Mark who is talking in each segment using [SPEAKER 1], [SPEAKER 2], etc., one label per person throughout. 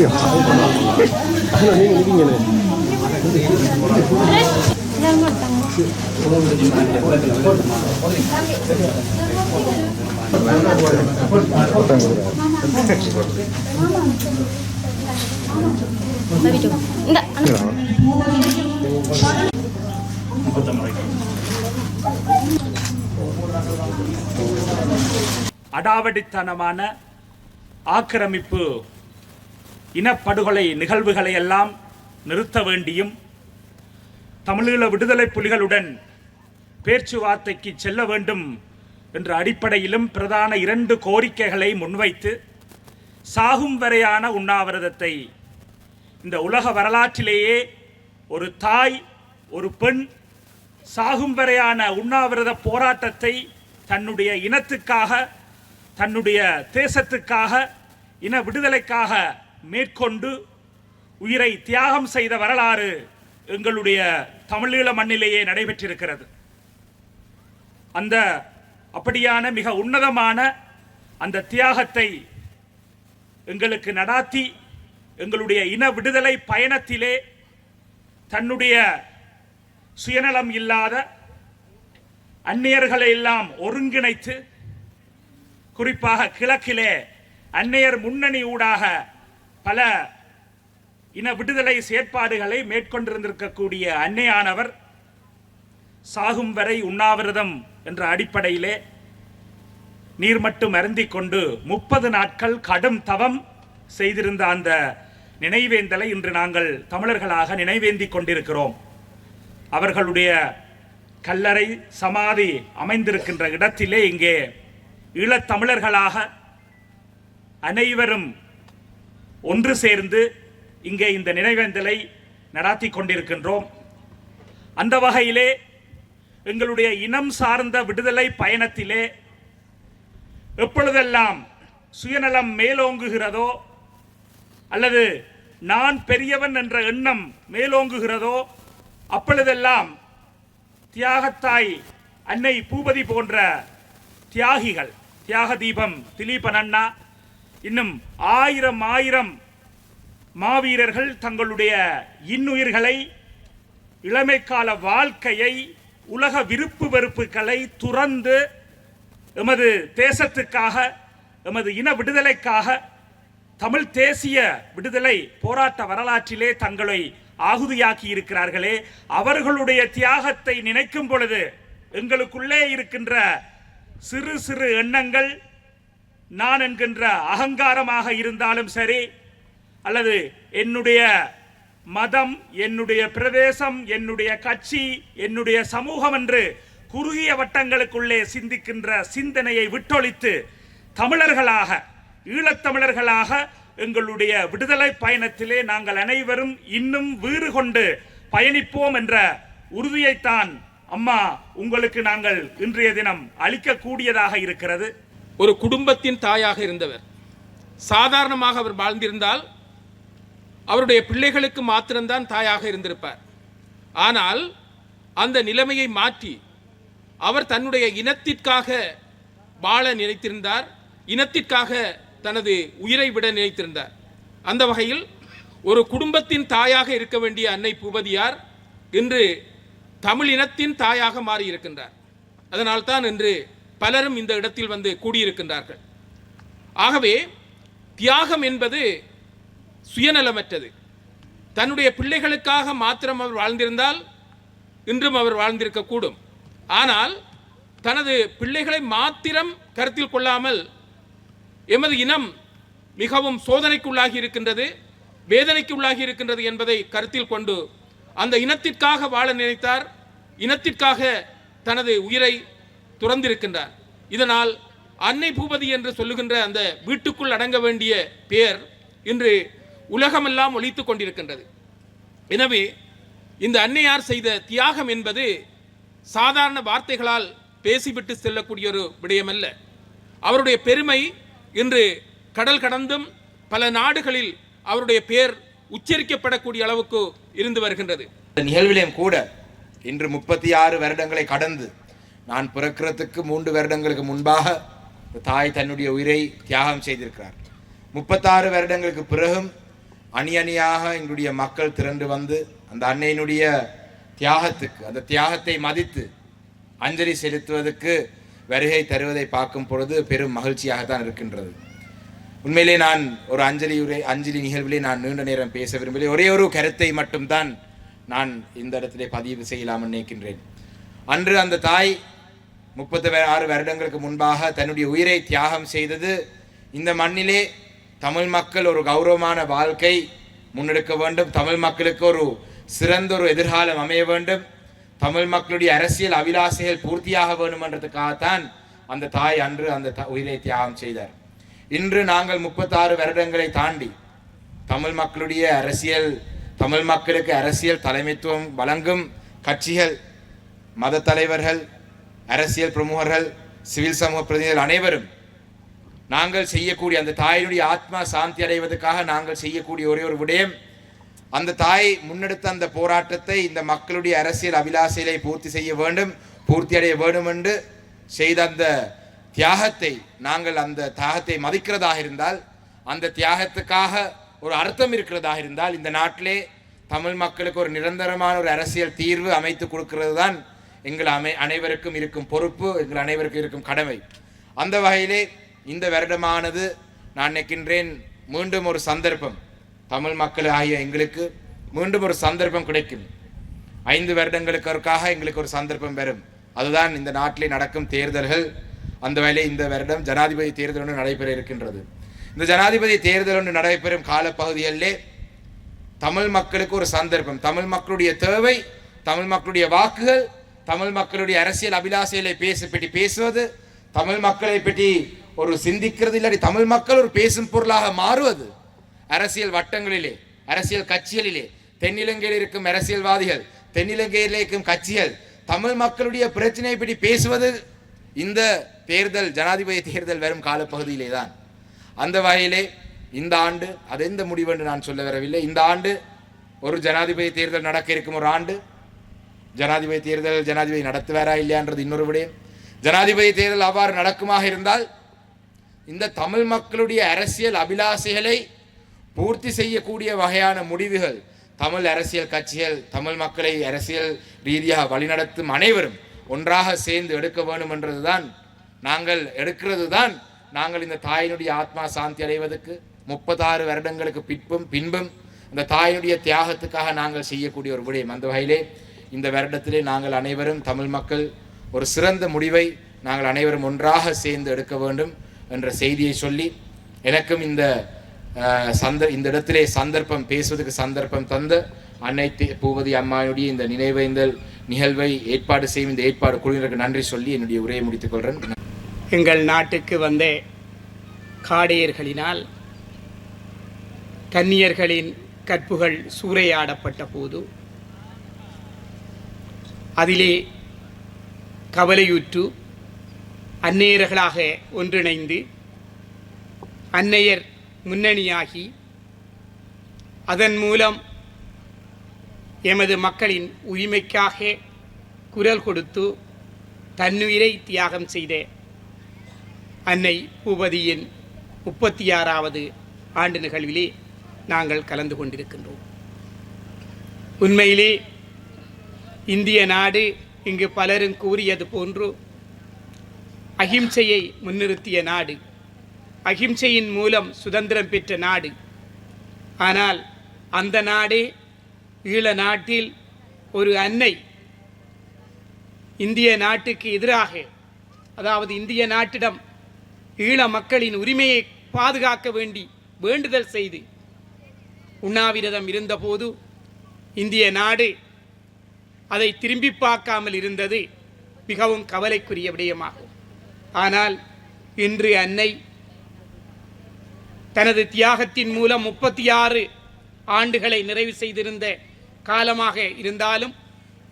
[SPEAKER 1] நீங்க இருக்கீங்களே
[SPEAKER 2] இந்த
[SPEAKER 3] அடாவடித்தனமான ஆக்கிரமிப்பு இனப்படுகொலை நிகழ்வுகளை எல்லாம் நிறுத்த வேண்டியும் தமிழீழ விடுதலை புலிகளுடன் பேச்சுவார்த்தைக்கு செல்ல வேண்டும் என்ற அடிப்படையிலும் பிரதான இரண்டு கோரிக்கைகளை முன்வைத்து சாகும் வரையான உண்ணாவிரதத்தை இந்த உலக வரலாற்றிலேயே ஒரு தாய் ஒரு பெண் சாகும் வரையான உண்ணாவிரத போராட்டத்தை தன்னுடைய இனத்துக்காக தன்னுடைய தேசத்துக்காக இன விடுதலைக்காக மேற்கொண்டு உயிரை தியாகம் செய்த வரலாறு எங்களுடைய தமிழீழ மண்ணிலேயே நடைபெற்றிருக்கிறது. அந்த அப்படியான மிக உன்னதமான அந்த தியாகத்தை எங்களுக்கு நடாத்தி எங்களுடைய இன விடுதலை பயணத்திலே தன்னுடைய சுயநலம் இல்லாத அந்நியர்களை எல்லாம் ஒருங்கிணைத்து குறிப்பாக கிழக்கிலே அந்நியர் முன்னணி ஊடாக பல இன விடுதலை செயற்பாடுகளை மேற்கொண்டிருந்திருக்கக்கூடிய அன்னையானவர் சாகும் வரை உண்ணாவிரதம் என்ற அடிப்படையிலே நீர் மட்டும் அருந்திக் கொண்டு முப்பது நாட்கள் கடும் தவம் செய்திருந்த அந்த நினைவேந்தலை இன்று நாங்கள் தமிழர்களாக நினைவேந்திக் கொண்டிருக்கிறோம். அவர்களுடைய கல்லறை சமாதி அமைந்திருக்கின்ற இடத்திலே இங்கே ஈழத்தமிழர்களாக அனைவரும் ஒன்று சேர்ந்து இங்கே இந்த நினைவேந்தலை நடாத்தி கொண்டிருக்கின்றோம். அந்த வகையிலே எங்களுடைய இனம் சார்ந்த விடுதலை பயணத்திலே எப்பொழுதெல்லாம் சுயநலம் மேலோங்குகிறதோ அல்லது நான் பெரியவன் என்ற எண்ணம் மேலோங்குகிறதோ அப்பொழுதெல்லாம் தியாகத்தாய் அன்னை பூபதி போன்ற தியாகிகள் தியாக தீபம் திலீபன் அண்ணா இன்னும் ஆயிரம் ஆயிரம் மாவீரர்கள் தங்களுடைய இன்னுயிர்களை இளமைக்கால வாழ்க்கையை உலக விருப்பு வெறுப்புகளை துறந்து எமது தேசத்துக்காக எமது இன விடுதலைக்காக தமிழ் தேசிய விடுதலை போராட்ட வரலாற்றிலே தங்களை ஆகுதியாக்கி இருக்கிறார்களே. அவர்களுடைய தியாகத்தை நினைக்கும் பொழுது எங்களுக்குள்ளே இருக்கின்ற சிறு சிறு எண்ணங்கள் நான் என்கின்ற அகங்காரமாக இருந்தாலும் சரி அல்லது என்னுடைய மதம் என்னுடைய பிரதேசம் என்னுடைய கட்சி என்னுடைய சமூகம் என்று குறுகிய வட்டங்களுக்குள்ளே சிந்திக்கின்ற சிந்தனையை விட்டொழித்து தமிழர்களாக ஈழத்தமிழர்களாக எங்களுடைய விடுதலை பயணத்திலே நாங்கள் அனைவரும் இன்னும் வீறு கொண்டு பயணிப்போம் என்ற உறுதியைத்தான் அம்மா உங்களுக்கு நாங்கள் இன்றைய தினம் அளிக்கக்கூடியதாக இருக்கிறது.
[SPEAKER 4] ஒரு குடும்பத்தின் தாயாக இருந்தவர். சாதாரணமாக அவர் வாழ்ந்திருந்தால் அவருடைய பிள்ளைகளுக்கு மாத்திரம்தான் தாயாக இருந்திருப்பார். ஆனால் அந்த நிலைமையை மாற்றி அவர் தன்னுடைய இனத்திற்காக வாழ நினைத்திருந்தார். இனத்திற்காக தனது உயிரை விட நினைத்திருந்தார். அந்த வகையில் ஒரு குடும்பத்தின் தாயாக இருக்க வேண்டிய அன்னை பூபதியார் இன்று தமிழ் இனத்தின் தாயாக மாறி இருக்கின்றார் அதனால்தான் இன்று பலரும் இந்த இடத்தில் வந்து கூடியிருக்கின்றார்கள். ஆகவே தியாகம் என்பது சுயநலமற்றது. தன்னுடைய பிள்ளைகளுக்காக மாத்திரம் அவர் வாழ்ந்திருந்தால் இன்றும் அவர் வாழ்ந்திருக்கக்கூடும் ஆனால் தனது பிள்ளைகளை மாத்திரம் கருத்தில் கொள்ளாமல் எமது இனம் மிகவும் சோதனைக்குள்ளாகி இருக்கின்றது வேதனைக்கு உள்ளாகி இருக்கின்றது என்பதை கருத்தில் கொண்டு அந்த இனத்திற்காக வாழ நினைத்தார். இனத்திற்காக தனது உயிரை துறந்திருக்கின்றார். இதனால் அன்னை பூபதி என்று சொல்லுகின்ற அந்த வீட்டுக்குள் அடங்க வேண்டிய பெயர் இன்று உலகமெல்லாம் ஒழித்து கொண்டிருக்கின்றது. எனவே இந்த அன்னையார் செய்த தியாகம் என்பது சாதாரண வார்த்தைகளால் பேசிவிட்டு செல்லக்கூடிய ஒரு விடயமல்ல. அவருடைய பெருமை இன்று கடல் கடந்தும் பல நாடுகளில் அவருடைய பெயர் உச்சரிக்கப்படக்கூடிய அளவுக்கு இருந்து வருகின்றது.
[SPEAKER 5] இந்த நிகழ்விலையும் கூட இன்று முப்பத்தி ஆறு வருடங்களை கடந்து நான் பிறக்கிறதுக்கு மூன்று வருடங்களுக்கு முன்பாக தாய் தன்னுடைய உயிரை தியாகம் செய்திருக்கிறார். முப்பத்தாறு வருடங்களுக்கு பிறகும் அணி அணியாக எங்களுடைய மக்கள் திரண்டு வந்து அந்த அன்னையினுடைய தியாகத்துக்கு அந்த தியாகத்தை மதித்து அஞ்சலி செலுத்துவதற்கு வருகை தருவதை பார்க்கும் பொழுது பெரும் மகிழ்ச்சியாகத்தான் இருக்கின்றது. உண்மையிலே நான் ஒரு அஞ்சலி உரை அஞ்சலி நிகழ்விலே நான் நீண்ட நேரம் பேச விரும்பவில்லை. ஒரே ஒரு கருத்தை மட்டும்தான் நான் இந்த இடத்திலே பதிவு செய்யலாம் நினைக்கின்றேன். அன்று அந்த தாய் முப்பத்தி ஆறு வருடங்களுக்கு முன்பாக தன்னுடைய உயிரை தியாகம் செய்தது. இந்த மண்ணிலே தமிழ் மக்கள் ஒரு கௌரவமான வாழ்க்கை முன்னெடுக்க வேண்டும். தமிழ் மக்களுக்கு ஒரு சிறந்த ஒரு எதிர்காலம் அமைய வேண்டும். தமிழ் மக்களுடைய அரசியல் அபிலாசைகள் பூர்த்தியாக வேண்டுமன்றதுக்காகத்தான் அந்த தாய் அன்று அந்த த- உயிரை தியாகம் செய்தார். இன்று நாங்கள் முப்பத்தாறு வருடங்களை தாண்டி தமிழ் மக்களுடைய அரசியல் தமிழ் மக்களுக்கு அரசியல் தலைமைத்துவம் வழங்கும் கட்சிகள் மத தலைவர்கள் அரசியல் பிரமுகர்கள் சிவில் சமூக பிரதிநிதிகள் அனைவரும் நாங்கள் செய்யக்கூடிய அந்த தாயினுடைய ஆத்மா சாந்தி அடைவதற்காக நாங்கள் செய்யக்கூடிய ஒரே ஒரு விடயம் அந்த தாய் முன்னெடுத்த அந்த போராட்டத்தை இந்த மக்களுடைய அரசியல் அபிலாசையிலே பூர்த்தி செய்ய வேண்டும் பூர்த்தி அடைய வேண்டும் என்று செய்த அந்த தியாகத்தை நாங்கள் அந்த தியாகத்தை மதிக்கிறதாக இருந்தால் அந்த தியாகத்துக்காக ஒரு அர்த்தம் இருக்கிறதாக இருந்தால் இந்த நாட்டிலே தமிழ் மக்களுக்கு ஒரு நிரந்தரமான ஒரு அரசியல் தீர்வு அமைத்து கொடுக்கிறது தான் எங்கள் அமை அனைவருக்கும் இருக்கும் பொறுப்பு எங்கள் அனைவருக்கும் இருக்கும் கடமை. அந்த வகையிலே இந்த வருடமானது நான் நினைக்கின்றேன் மீண்டும் ஒரு சந்தர்ப்பம். தமிழ் மக்கள் ஆகிய எங்களுக்கு மீண்டும் ஒரு சந்தர்ப்பம் கிடைக்கும். ஐந்து வருடங்களுக்காக எங்களுக்கு ஒரு சந்தர்ப்பம் வரும். அதுதான் இந்த நாட்டிலே நடக்கும் தேர்தல்கள். அந்த வேலை இந்த வருடம் ஜனாதிபதி தேர்தல் ஒன்று நடைபெற இருக்கின்றது. இந்த ஜனாதிபதி தேர்தல் ஒன்று நடைபெறும் காலப்பகுதிகளிலே தமிழ் மக்களுக்கு ஒரு சந்தர்ப்பம். தமிழ் மக்களுடைய தேவை தமிழ் மக்களுடைய வாக்குகள் தமிழ் மக்களுடைய அரசியல் அபிலாசைகளை பேச பற்றி பேசுவது தமிழ் மக்களை பற்றி ஒரு சிந்திக்கிறது இல்லாட்டி தமிழ் மக்கள் ஒரு பேசும் பொருளாக மாறுவது அரசியல் வட்டங்களிலே அரசியல் கட்சிகளிலே தென்னிலங்கையில் இருக்கும் அரசியல்வாதிகள் தென்னிலங்கையில் இருக்கும் கட்சிகள் தமிழ் மக்களுடைய பிரச்சனையை பற்றி பேசுவது இந்த தேர்தல் ஜனாதிபதி தேர்தல் வரும் காலப்பகுதியிலே தான் அந்த வகையிலே இந்த ஆண்டு அது எந்த முடிவு என்று நான் சொல்ல வரவில்லை. இந்த ஆண்டு ஒரு ஜனாதிபதி தேர்தல் நடக்க இருக்கும் ஒரு ஆண்டு ஜனாதிபதி தேர்தல் ஜனாதிபதி நடத்துவாரா இல்லையான்றது இன்னொரு விடயம். ஜனாதிபதி தேர்தல் அவ்வாறு நடக்குமாக இருந்தால் இந்த தமிழ் மக்களுடைய அரசியல் அபிலாசைகளை பூர்த்தி செய்யக்கூடிய வகையான முடிவுகள் தமிழ் அரசியல் கட்சிகள் தமிழ் மக்களை அரசியல் ரீதியாக வழிநடத்தும் அனைவரும் ஒன்றாக சேர்ந்து எடுக்க வேண்டும் என்றதுதான் நாங்கள் எடுக்கிறது தான் நாங்கள் இந்த தாயினுடைய ஆத்மா சாந்தி அடைவதற்கு முப்பத்தாறு வருடங்களுக்கு பின்பும் பின்பும் இந்த தாயினுடைய தியாகத்துக்காக நாங்கள் செய்யக்கூடிய ஒரு விடயம். அந்த வகையிலே இந்த வருடத்திலே நாங்கள் அனைவரும் தமிழ் மக்கள் ஒரு சிறந்த முடிவை நாங்கள் அனைவரும் ஒன்றாக சேர்ந்து எடுக்க வேண்டும் என்ற செய்தியை சொல்லி எனக்கும் இந்த சந்த இந்த இடத்திலே சந்தர்ப்பம் பேசுவதற்கு சந்தர்ப்பம் தந்த அன்னை பூவதி பூபதி அம்மாவுடைய இந்த நினைவேந்தல் நிகழ்வை ஏற்பாடு செய்யும் இந்த ஏற்பாடு குழுவினருக்கு நன்றி சொல்லி என்னுடைய உரையை முடித்துக் கொள்கிறேன்
[SPEAKER 1] எங்கள் நாட்டுக்கு வந்த காடையர்களினால் கன்னியர்களின் கற்புகள் சூறையாடப்பட்ட போது அதிலே கவலையுற்று அந்நேயர்களாக ஒன்றிணைந்து அன்னையர் முன்னணியாகி அதன் மூலம் எமது மக்களின் உரிமைக்காக குரல் கொடுத்து தன்னுயிரை தியாகம் செய்த அன்னை பூபதியின் முப்பத்தி ஆறாவது ஆண்டு நிகழ்விலே நாங்கள் கலந்து கொண்டிருக்கின்றோம். உண்மையிலே இந்திய நாடு இங்கு பலரும் கூறியது போன்று அகிம்சையை முன்னிறுத்திய நாடு. அகிம்சையின் மூலம் சுதந்திரம் பெற்ற நாடு. ஆனால் அந்த நாடே ஈழ நாட்டில் ஒரு அன்னை இந்திய நாட்டுக்கு எதிராக அதாவது இந்திய நாட்டிடம் ஈழ மக்களின் உரிமையை பாதுகாக்க வேண்டி வேண்டுதல் செய்து உண்ணாவிரதம் இருந்தபோது இந்திய நாடு அதை திரும்பி பார்க்காமல் இருந்தது மிகவும் கவலைக்குரிய விடயமாகும். ஆனால் இன்று அன்னை தனது தியாகத்தின் மூலம் முப்பத்தி ஆறு ஆண்டுகளை நிறைவு செய்திருந்த காலமாக இருந்தாலும்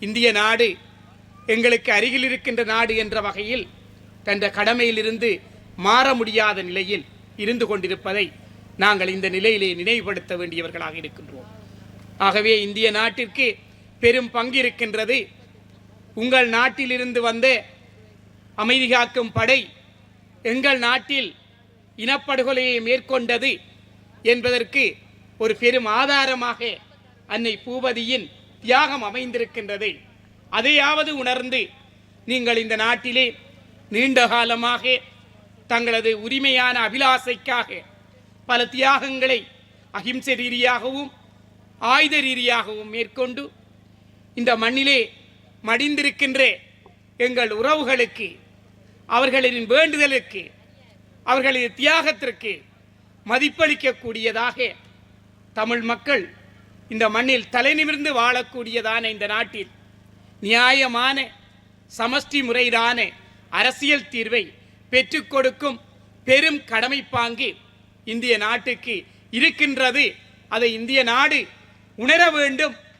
[SPEAKER 1] இந்திய நாடு எங்களுக்கு அருகில் இருக்கின்ற நாடு என்ற வகையில் தன்ற கடமையிலிருந்து மாற முடியாத நிலையில் இருந்து கொண்டிருப்பதை நாங்கள் இந்த நிலையிலே நினைவுபடுத்த வேண்டியவர்களாக இருக்கின்றோம். ஆகவே இந்திய நாட்டிற்கு பெரும் பங்கு இருக்கின்றது உங்கள் நாட்டிலிருந்து வந்த அமைதி காக்கும் படை எங்கள் நாட்டில் இனப்படுகொலையை மேற்கொண்டது என்பதற்கு ஒரு பெரும் ஆதாரமாக அன்னை பூபதியின் தியாகம் அமைந்திருக்கின்றது. அதையாவது உணர்ந்து நீங்கள் இந்த நாட்டிலே நீண்ட காலமாக தங்களது உரிமையான அபிலாசைக்காக பல தியாகங்களை அகிம்சை ரீதியாகவும் ஆயுத ரீதியாகவும் மேற்கொண்டு இந்த மண்ணிலே மடிந்திருக்கின்ற எங்கள் உறவுகளுக்கு அவர்களின் வேண்டுதலுக்கு அவர்களது தியாகத்திற்கு மதிப்பளிக்கக்கூடியதாக தமிழ் மக்கள் இந்த மண்ணில் தலைநிமிர்ந்து வாழக்கூடியதான இந்த நாட்டில் நியாயமான சமஷ்டி முறையிலான அரசியல் தீர்வை பெற்றுக் கொடுக்கும் பெரும் கடமைப்பாங்கு இந்திய நாட்டுக்கு இருக்கின்றது. அதை இந்திய நாடு உணர வேண்டும்